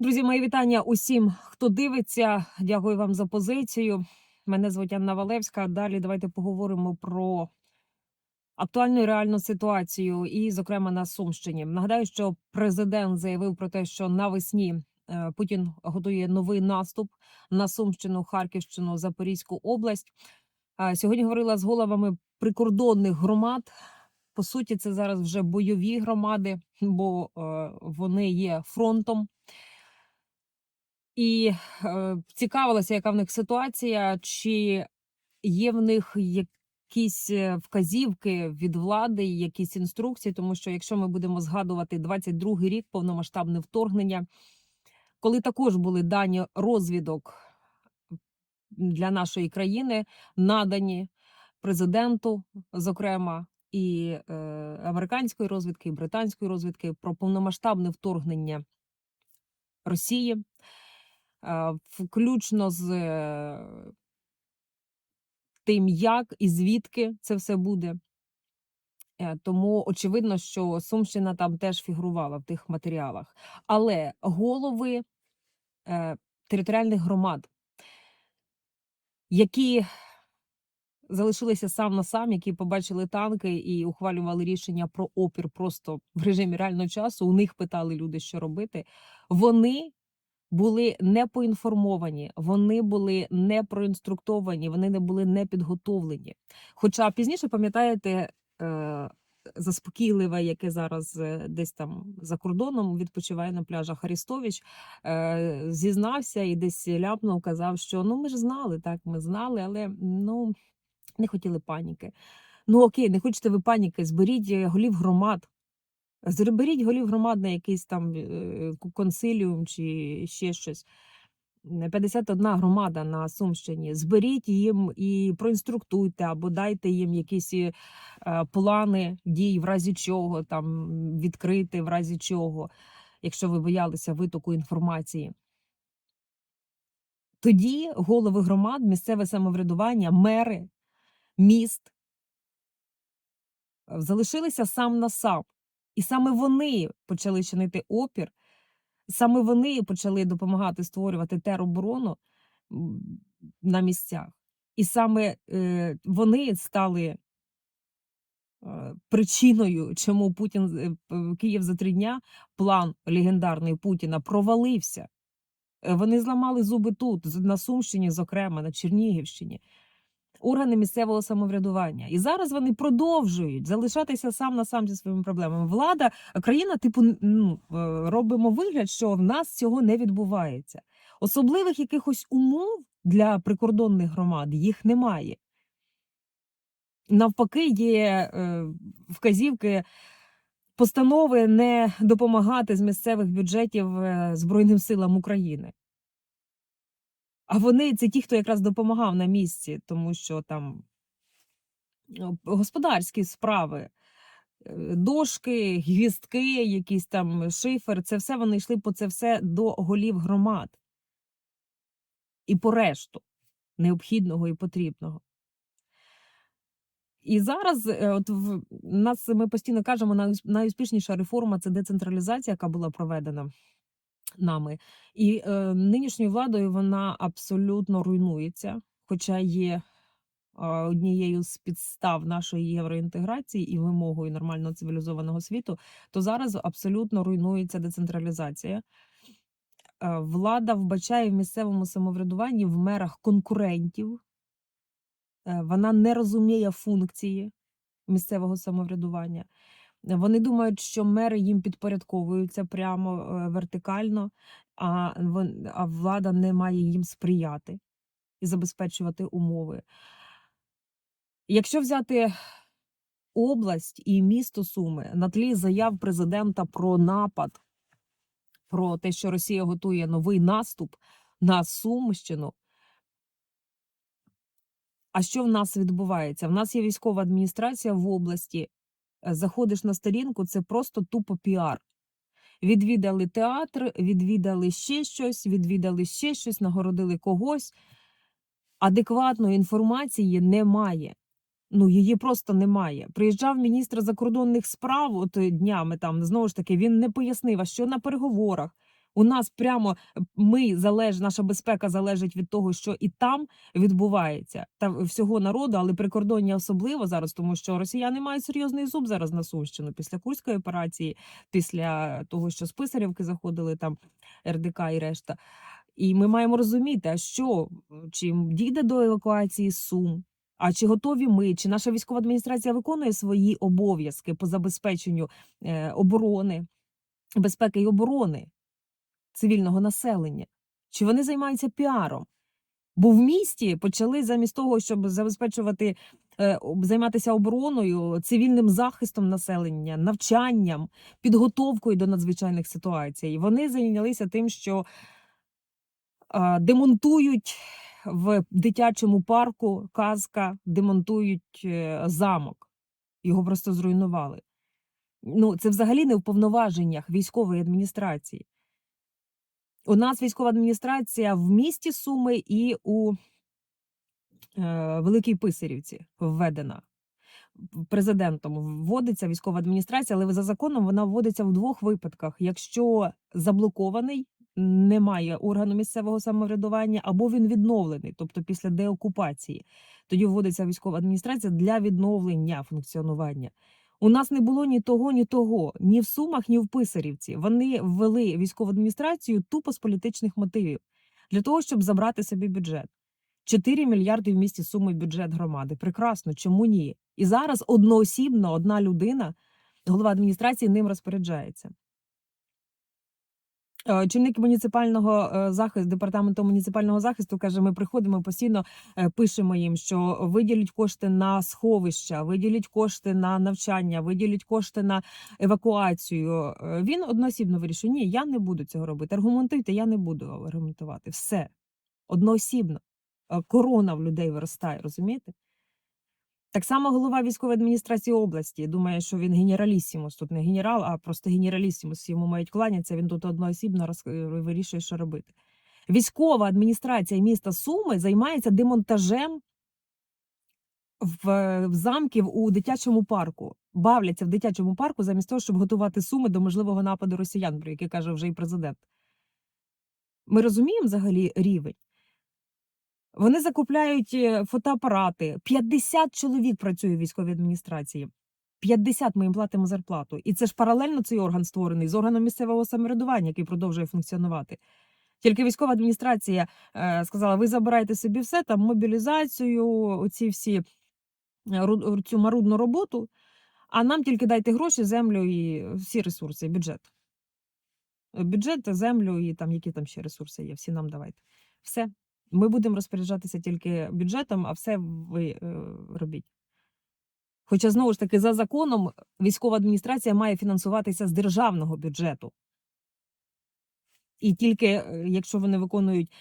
Друзі, мої вітання усім, хто дивиться. Дякую вам за позицію. Мене звуть Анна Валевська. Далі давайте поговоримо про актуальну і реальну ситуацію, і, зокрема, на Сумщині. Нагадаю, що президент заявив про те, що навесні е, Путін готує новий наступ на Сумщину, Харківщину, Запорізьку область. Сьогодні говорила з головами прикордонних громад. По суті, це зараз вже бойові громади, бо е, вони є фронтом. І е, цікавилася, яка в них ситуація, чи є в них якісь е, вказівки від влади, якісь інструкції, тому що якщо ми будемо згадувати 22-й рік повномасштабне вторгнення, коли також були дані розвідок для нашої країни, надані президенту, зокрема, і е, американської розвідки, і британської розвідки про повномасштабне вторгнення Росії включно з е, тим, як і звідки це все буде. Е, Тому очевидно, що Сумщина там теж фігурувала в тих матеріалах. Але голови е, територіальних громад, які залишилися сам на сам, які побачили танки і ухвалювали рішення про опір просто в режимі реального часу, у них питали люди, що робити. Вони були не поінформовані, вони були не проінструктовані, вони не були не підготовлені. Хоча пізніше, пам'ятаєте, е, заспокійливе, яке зараз е, десь там за кордоном відпочиває на пляжах Арістович, е, зізнався і десь ляпнув, казав, що ну ми ж знали, так, ми знали, але ну не хотіли паніки. Ну окей, не хочете ви паніки, зберіть е, голів громад. Зберіть голів громад на якийсь там е, консиліум чи ще щось. Е, 51 громада на Сумщині. Зберіть їм і проінструктуйте, або дайте їм якісь е, плани дій, в разі чого там відкрити, в разі чого, якщо ви боялися витоку інформації. Тоді голови громад, місцеве самоврядування, мери міст е, залишилися сам на сам. І саме вони почали чинити опір, саме вони почали допомагати створювати тероборону на місцях. І саме е, вони стали е, причиною, чому Путін е, Київ за три дня, план легендарний Путіна провалився. Вони зламали зуби тут, на Сумщині, зокрема, на Чернігівщині органи місцевого самоврядування. І зараз вони продовжують залишатися сам на сам зі своїми проблемами. Влада, країна, типу, ну, е, робимо вигляд, що в нас цього не відбувається. Особливих якихось умов для прикордонних громад їх немає. Навпаки, є е, вказівки. Постанови не допомагати з місцевих бюджетів е, Збройним силам України. А вони це ті, хто якраз допомагав на місці, тому що там ну, господарські справи, е, дошки, гвіздки, якісь там шифер, це все вони йшли по це все до голів громад і по решту необхідного і потрібного. І зараз, е, от в нас ми постійно кажемо, найуспішніша реформа це децентралізація, яка була проведена нами. І е, нинішньою владою вона абсолютно руйнується, хоча є однією з підстав нашої євроінтеграції і вимогою нормального цивілізованого світу, то зараз абсолютно руйнується децентралізація. Е, Влада вбачає в місцевому самоврядуванні в мерах конкурентів. Е, Вона не розуміє функції місцевого самоврядування. Вони думають, що мери їм підпорядковуються прямо е, вертикально, а, а влада не має їм сприяти і забезпечувати умови. Якщо взяти область і місто Суми на тлі заяв президента про напад, про те, що Росія готує новий наступ на Сумщину. А що в нас відбувається? В нас є військова адміністрація в області. Е, Заходиш на сторінку, це просто тупо піар. Відвідали театр, відвідали ще щось, відвідали ще щось, нагородили когось. Адекватної інформації немає. Ну, її просто немає. Приїжджав міністр закордонних справ от е, днями там, знову ж таки, він не пояснив, а що на переговорах. У нас прямо е, ми залеж, наша безпека залежить від того, що і там відбувається, та всього народу, але прикордоння особливо зараз, тому що росіяни мають серйозний зуб зараз на Сумщину після Курської операції, після того, що з Писарівки заходили там РДК і решта. І ми маємо розуміти, а що чи дійде до евакуації Сум, а чи готові ми, чи наша військова адміністрація виконує свої обов'язки по забезпеченню е, оборони, безпеки і оборони цивільного населення? Чи вони займаються піаром? Бо в місті почали замість того, щоб забезпечувати, е, займатися обороною, цивільним захистом населення, навчанням, підготовкою до надзвичайних ситуацій. Вони зайнялися тим, що демонтують в дитячому парку казка, демонтують е, замок. Його просто зруйнували. Ну, це взагалі не в повноваженнях військової адміністрації. У нас військова адміністрація в місті Суми і у е, Великій Писарівці введена. Президентом вводиться військова адміністрація, але за законом вона вводиться в двох випадках: якщо заблокований, немає органу місцевого самоврядування, або він відновлений, тобто після деокупації. Тоді вводиться військова адміністрація для відновлення функціонування. У нас не було ні того, ні того, ні в Сумах, ні в Писарівці. Вони ввели військову адміністрацію тупо з політичних мотивів для того, щоб забрати собі бюджет. 4 мільярди в місті суми бюджет громади. Прекрасно, чому ні? І зараз одноосібно одна людина, голова адміністрації, ним розпоряджається. Е, Чинник муніципального е, захисту, департаменту муніципального захисту каже: ми приходимо постійно, е, пишемо їм, що виділіть кошти на сховища, виділіть кошти на навчання, виділіть кошти на евакуацію. Він одноосібно вирішує: ні, я не буду цього робити. Аргументуйте, я не буду аргументувати. Все одноосібно. Корона в людей виростає, розумієте? Так само голова військової адміністрації області думає, що він генералісімус. Тут не генерал, а просто генералісімус. Йому мають кланятися. Він тут одноосібно роз... е, вирішує, що робити. Військова адміністрація міста Суми займається демонтажем в, в замків у дитячому парку. Бавляться в дитячому парку замість того, щоб готувати суми до можливого нападу росіян, про який каже вже і президент. Ми розуміємо взагалі рівень. Вони закупляють е, фотоапарати. 50 чоловік працює в військовій адміністрації. 50 ми їм платимо зарплату. І це ж паралельно цей орган створений з органом місцевого самоврядування, який продовжує функціонувати. Тільки військова адміністрація е, сказала: ви забираєте собі все там мобілізацію, оці всі е, цю марудну роботу, а нам тільки дайте гроші, землю і всі ресурси, бюджет. Бюджет, землю і там які там ще ресурси є. Всі нам давайте. Все. Ми будемо розпоряджатися тільки бюджетом, а все ви е, робіть. Хоча, знову ж таки, за законом військова адміністрація має фінансуватися з державного бюджету. І тільки е, якщо вони виконують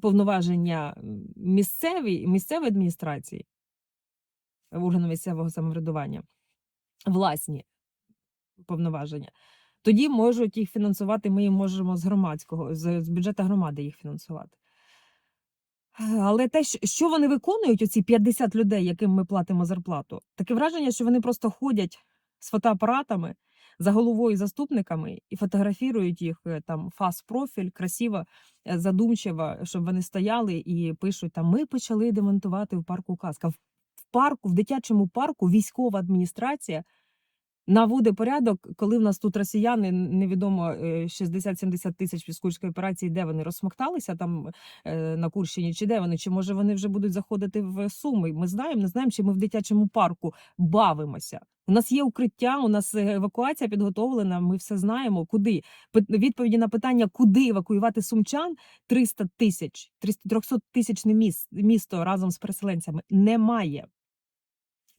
повноваження місцеві, місцевої адміністрації, органу місцевого самоврядування, власні повноваження, тоді можуть їх фінансувати. Ми їм можемо з громадського, з бюджету громади їх фінансувати. Але те, що- вони виконують, оці 50 людей, яким ми платимо зарплату, таке враження, що вони просто ходять з фотоапаратами за головою заступниками і фотографірують їх е, там фас-профіль, красиво, е, задумчиво, щоб вони стояли і пишуть: там ми почали демонтувати в парку Казка. В парку, в дитячому парку військова адміністрація наводить порядок, коли в нас тут росіяни невідомо е, 60-70 тисяч від операції, де вони розсмокталися там е, на Курщині, чи де вони, чи може вони вже будуть заходити в Суми. Ми знаємо, не знаємо, чи ми в дитячому парку бавимося. У нас є укриття, у нас е, евакуація підготовлена. Ми все знаємо. Куди відповіді на питання, куди евакуювати сумчан 300 тисяч, 300 тисячне міс- місто разом з переселенцями немає.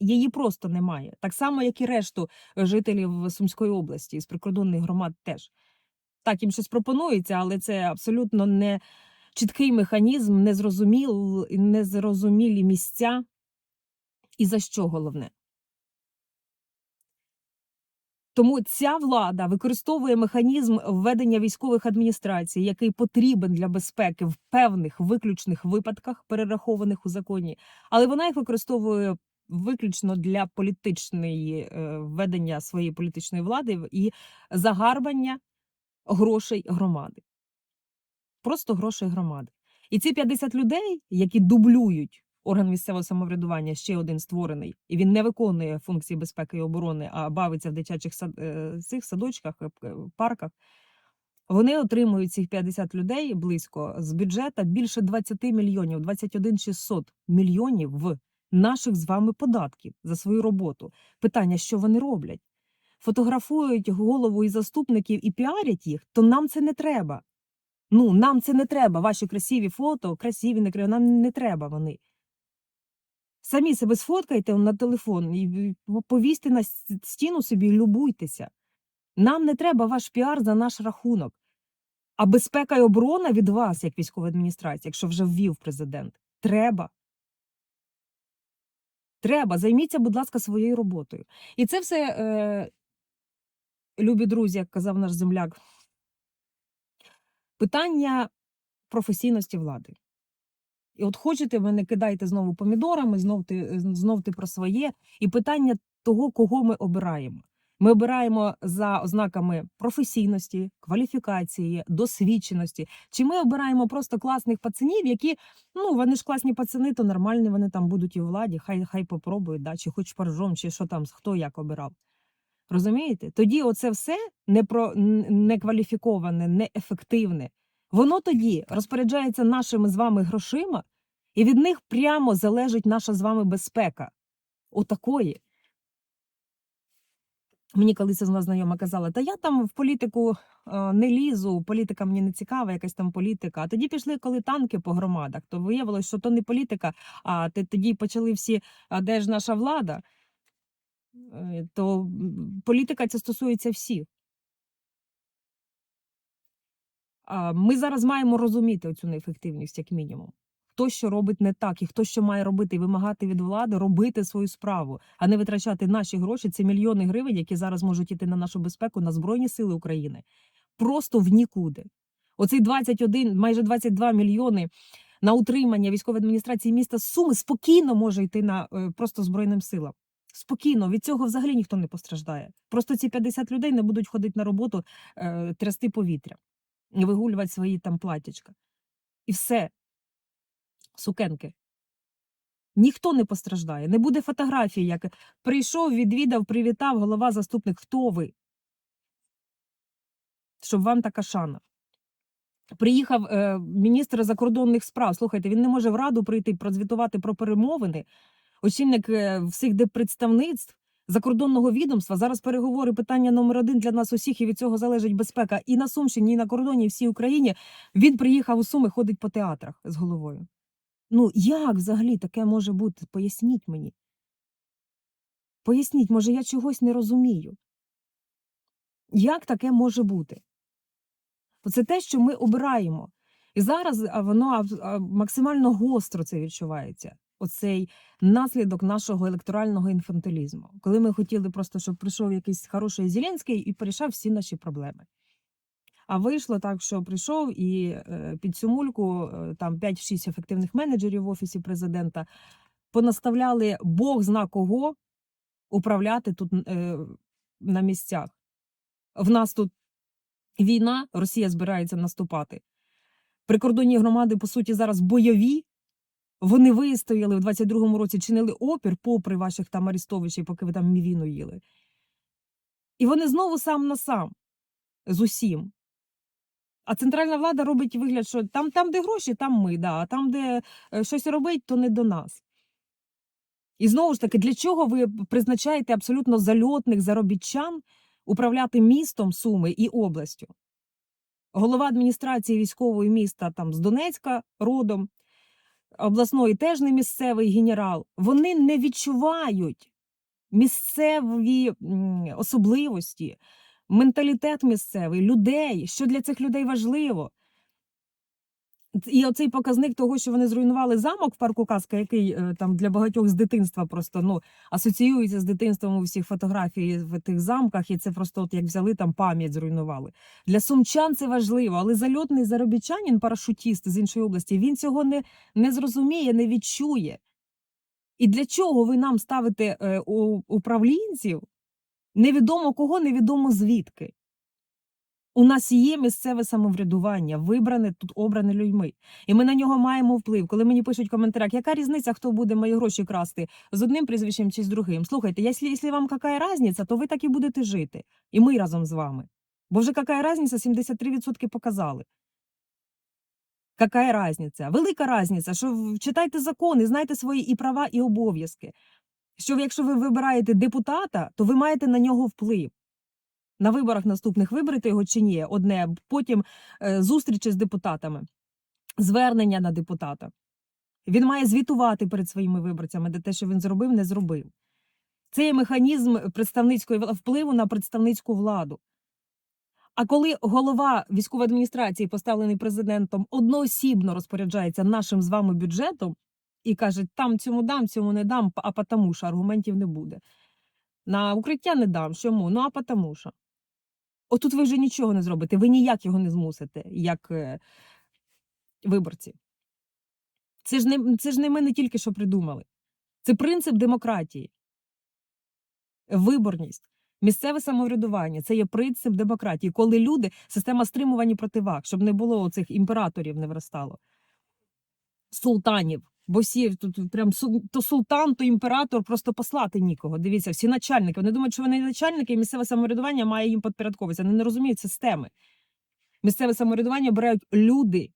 Її просто немає. Так само, як і решту е, жителів Сумської області з прикордонних громад теж. Так, їм щось пропонується, але це абсолютно не чіткий механізм, незрозуміл, незрозумілі місця. І за що головне? Тому ця влада використовує механізм введення військових адміністрацій, який потрібен для безпеки в певних виключних випадках, перерахованих у законі, але вона їх використовує виключно для політичної е, введення своєї політичної влади і загарбання грошей громади. Просто грошей громади. І ці 50 людей, які дублюють орган місцевого самоврядування, ще один створений, і він не виконує функції безпеки і оборони, а бавиться в дитячих сад, е, цих садочках, е, парках. Вони отримують цих 50 людей близько з бюджета більше 20 мільйонів, 21 600 мільйонів в наших з вами податків за свою роботу. Питання, що вони роблять? Фотографують голову і заступників і піарять їх, то нам це не треба. Ну, нам це не треба. Ваші красиві фото, красиві, не красиві, нам не треба вони. Самі себе сфоткайте на телефон і повісьте на стіну собі любуйтеся. Нам не треба ваш піар за наш рахунок. А безпека і оборона від вас, як військова адміністрація, якщо вже ввів президент, треба. Треба. Займіться, будь ласка, своєю роботою. І це все, е, любі друзі, як казав наш земляк, питання професійності влади. І от хочете, ви не кидайте знову помідорами, знов ти, знов ти про своє. І питання того, кого ми обираємо. Ми обираємо за ознаками професійності, кваліфікації, досвідченості. Чи ми обираємо просто класних пацанів, які ну вони ж класні пацани, то нормальні, вони там будуть і у владі, хай хай попробують, да, чи хоч паржом, чи що там, хто як обирав. Розумієте? Тоді оце все непро, н- некваліфіковане, неефективне. Воно тоді розпоряджається нашими з вами грошима, і від них прямо залежить наша з вами безпека. Отакої. Мені колись одна знайома казала, та я там в політику е, не лізу, політика мені не цікава, якась там політика. А тоді пішли, коли танки по громадах, то виявилось, що то не політика, а тоді почали всі, а де ж наша влада, Е, то політика це стосується всіх. Ми зараз маємо розуміти оцю неефективність, як мінімум. Хто що робить не так, і хто що має робити, і вимагати від влади робити свою справу, а не витрачати наші гроші. Це мільйони гривень, які зараз можуть іти на нашу безпеку, на Збройні Сили України. Просто в нікуди. Оцей 21, майже 22 мільйони на утримання військової адміністрації міста Суми спокійно може йти на е, просто Збройним силам. Спокійно, від цього взагалі ніхто не постраждає. Просто ці 50 людей не будуть ходити на роботу, е, трясти повітря вигулювати свої там платячка. І все. Сукенки. Ніхто не постраждає. Не буде фотографії, як прийшов, відвідав, привітав, голова, заступник. Хто ви? Щоб вам така шана. Приїхав е, міністр закордонних справ. Слухайте, він не може в раду прийти прозвітувати про перемовини. Очільник е, всіх депредставництв закордонного відомства. Зараз переговори питання номер один для нас усіх, і від цього залежить безпека і на Сумщині, і на кордоні, і всій Україні. Він приїхав у Суми, ходить по театрах з головою. Ну як взагалі таке може бути? Поясніть мені. Поясніть, може, я чогось не розумію. Як таке може бути? Це те, що ми обираємо. І зараз воно максимально гостро це відчувається. Оцей наслідок нашого електорального інфантилізму, коли ми хотіли просто, щоб прийшов якийсь хороший Зеленський і порішав всі наші проблеми. А вийшло так, що прийшов і е, під цю мульку е, там 5-6 ефективних менеджерів в офісі президента понаставляли Бог зна кого управляти тут е, на місцях. В нас тут війна, Росія збирається наступати. Прикордонні громади, по суті, зараз бойові. Вони вистояли в 22-му році, чинили опір, попри ваших там арестовичів, поки ви там мівіну їли. І вони знову сам на сам з усім. А центральна влада робить вигляд, що там, там де гроші, там ми, да, а там, де е, щось робить, то не до нас. І знову ж таки, для чого ви призначаєте абсолютно зальотних заробітчан управляти містом Суми і областю? Голова адміністрації військової міста там з Донецька родом, обласної теж не місцевий генерал. Вони не відчувають місцеві особливості, менталітет місцевий, людей, що для цих людей важливо. І оцей показник того, що вони зруйнували замок в парку Казка, який е, там для багатьох з дитинства просто ну асоціюється з дитинством у всіх фотографій в тих замках, і це просто от як взяли там пам'ять, зруйнували. Для сумчан це важливо, але зальотний заробітчанин, парашутіст з іншої області, він цього не, не зрозуміє, не відчує. І для чого ви нам ставите е, управлінців невідомо кого, невідомо звідки? У нас є місцеве самоврядування, вибране тут обране людьми, і ми на нього маємо вплив. Коли мені пишуть в коментарях, яка різниця, хто буде мої гроші красти з одним прізвищем чи з другим. Слухайте, якщо, вам яка різниця, то ви так і будете жити. І ми разом з вами. Бо вже яка різниця, 73% показали. Какая разниця? Велика різниця, що читайте закони, знайте свої і права, і обов'язки. Що якщо ви вибираєте депутата, то ви маєте на нього вплив. На виборах наступних виберете його чи ні, одне, потім е, зустрічі з депутатами, звернення на депутата. Він має звітувати перед своїми виборцями, де те, що він зробив, не зробив. Це є механізм представницької впливу на представницьку владу. А коли голова військової адміністрації, поставлений президентом, одноосібно розпоряджається нашим з вами бюджетом і каже, там цьому дам, цьому не дам, а потому що аргументів не буде. На укриття не дам. Чому? Ну а потому що. Отут ви вже нічого не зробите, ви ніяк його не змусите, як е, виборці. Це ж, не, це ж не ми не тільки що придумали. Це принцип демократії. Виборність, місцеве самоврядування це є принцип демократії, коли люди, система стримувань і противаг, щоб не було цих імператорів не виростало. Султанів. Бо всі тут прям то султан, то імператор, просто послати нікого. Дивіться, всі начальники. Вони думають, що вони начальники, і місцеве самоврядування має їм підпорядковуватися. Вони не розуміють системи. Місцеве самоврядування обирають люди.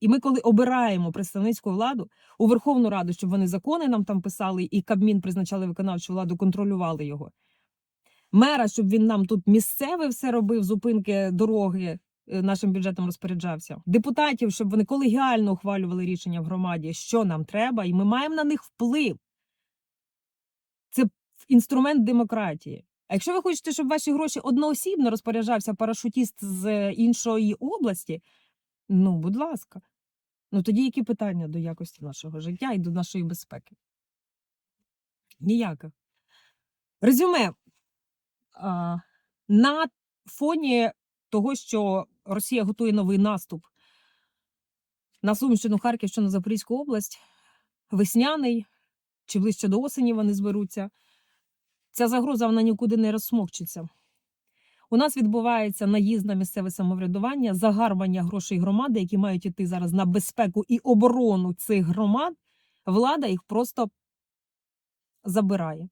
І ми, коли обираємо представницьку владу у Верховну Раду, щоб вони закони нам там писали, і Кабмін призначали виконавчу владу, контролювали його. Мера, щоб він нам тут місцеве все робив, зупинки дороги нашим бюджетом розпоряджався. Депутатів, щоб вони колегіально ухвалювали рішення в громаді, що нам треба, і ми маємо на них вплив. Це інструмент демократії. А якщо ви хочете, щоб ваші гроші одноосібно розпоряджався парашутіст з іншої області, ну, будь ласка. Ну тоді які питання до якості нашого життя і до нашої безпеки? Ніяких. Резюме. На фоні того, що Росія готує новий наступ на Сумщину, Харківщину, Запорізьку область, весняний чи ближче до осені вони зберуться. Ця загроза вона нікуди не розсмокчиться. У нас відбувається наїзд на місцеве самоврядування, загарбання грошей громади, які мають іти зараз на безпеку і оборону цих громад. Влада їх просто забирає,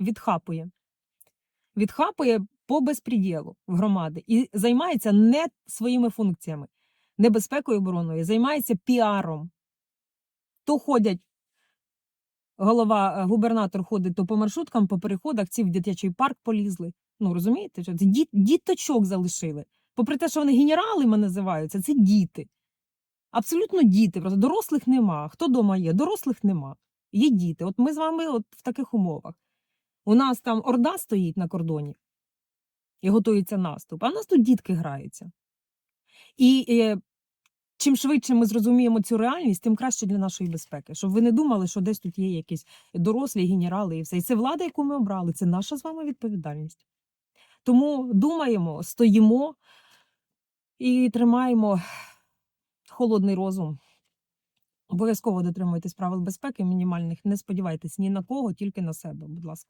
відхапує. Відхапує по безпреділу в громади і займається не своїми функціями, не безпекою обороною, займається піаром. То ходять голова, е, губернатор ходить то по маршруткам, по переходах, ці в дитячий парк полізли. Ну, розумієте, що це діт, діточок залишили. Попри те, що вони генералами називаються, це діти. Абсолютно діти. Просто дорослих нема. Хто вдома є? Дорослих нема. Є діти. От ми з вами от в таких умовах. У нас там орда стоїть на кордоні і готується наступ, а в нас тут дітки граються. І е, чим швидше ми зрозуміємо цю реальність, тим краще для нашої безпеки. Щоб ви не думали, що десь тут є якісь дорослі генерали і все. І це влада, яку ми обрали, це наша з вами відповідальність. Тому думаємо, стоїмо і тримаємо холодний розум. Обов'язково дотримуйтесь правил безпеки мінімальних. Не сподівайтесь ні на кого, тільки на себе, будь ласка.